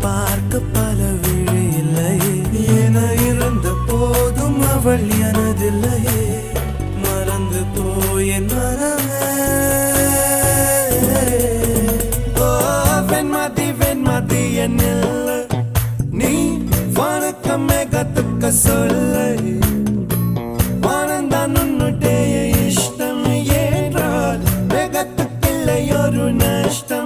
பார்க்க பல விழியில்லையே என இருந்த போதும் அவள் எனதில்லையே மறந்து போய் மனமே. ஓ வெண்மதி வெண்மதி என்னில். நீ வணக்கமே கத்துக்க சொல்லை. இஷ்டம். என்றால் வேகத்துக்கில்லை ஒரு நஷ்டம்.